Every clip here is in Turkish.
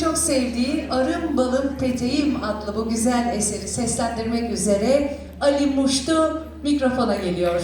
çok sevdiği Arım Balım Peteğim adlı bu güzel eseri seslendirmek üzere Ali Muştu mikrofona geliyor.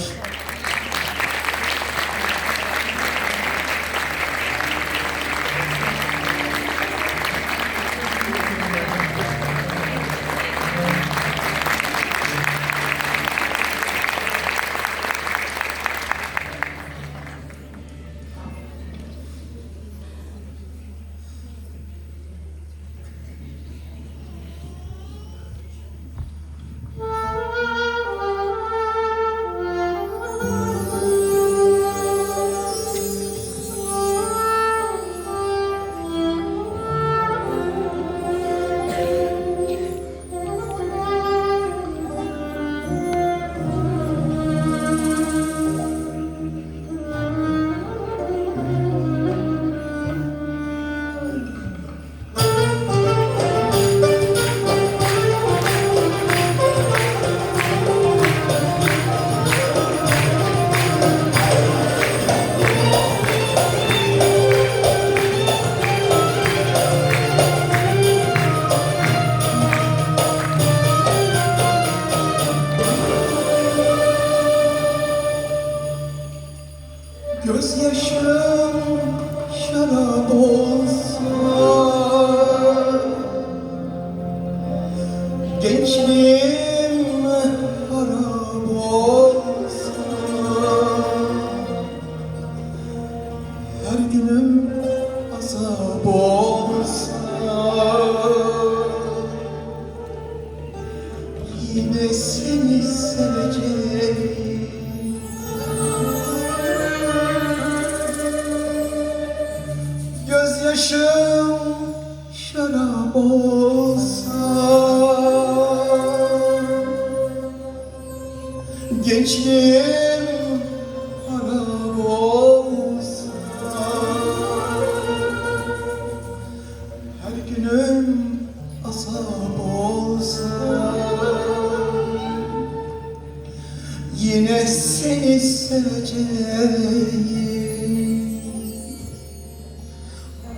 Yine seni seveceğim? Gözyaşım şarap olsa Seni seveceğim.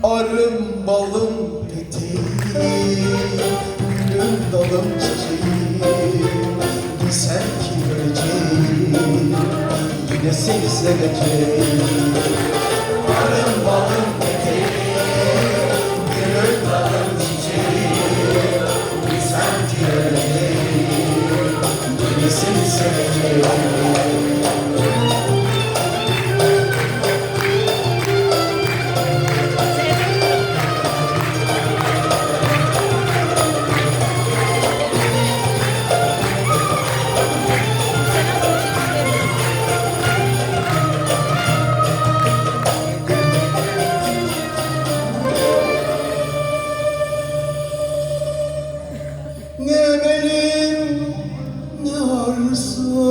Arım balım peteğim Gülüm dalım çiçeğim. Bilsen ki öleceğim Yine seni seveceğim. Arım balım peteğim ne arzum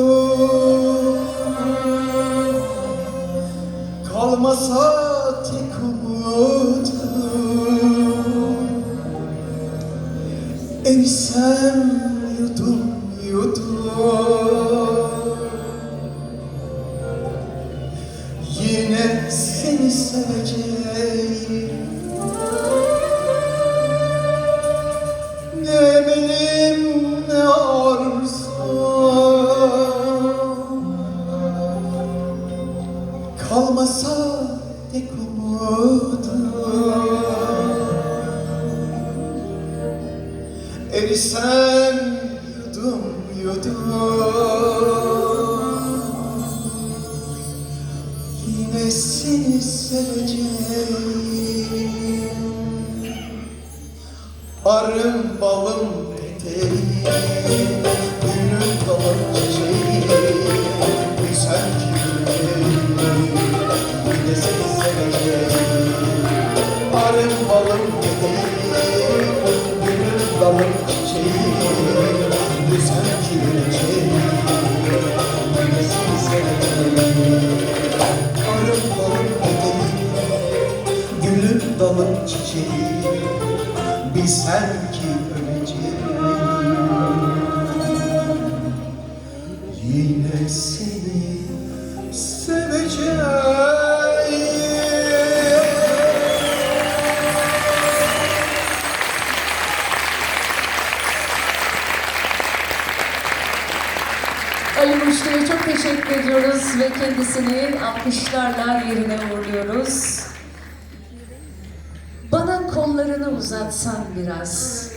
Kalmasa tek umudum. Yudum yudum. Yine seni seveceğim Erisem yudum yudum. Yine seni seveceğim. Arım balım peteğim Gülüm dalım çiçeğim Sen Yine seni seveceğim. Arım balım peteğim bilsem ki öleceğim Yine seni seveceğim Ali Müşteri'ye çok teşekkür ediyoruz ve kendisini alkışlarla yerine uğurluyoruz. Kollarını uzatsan biraz.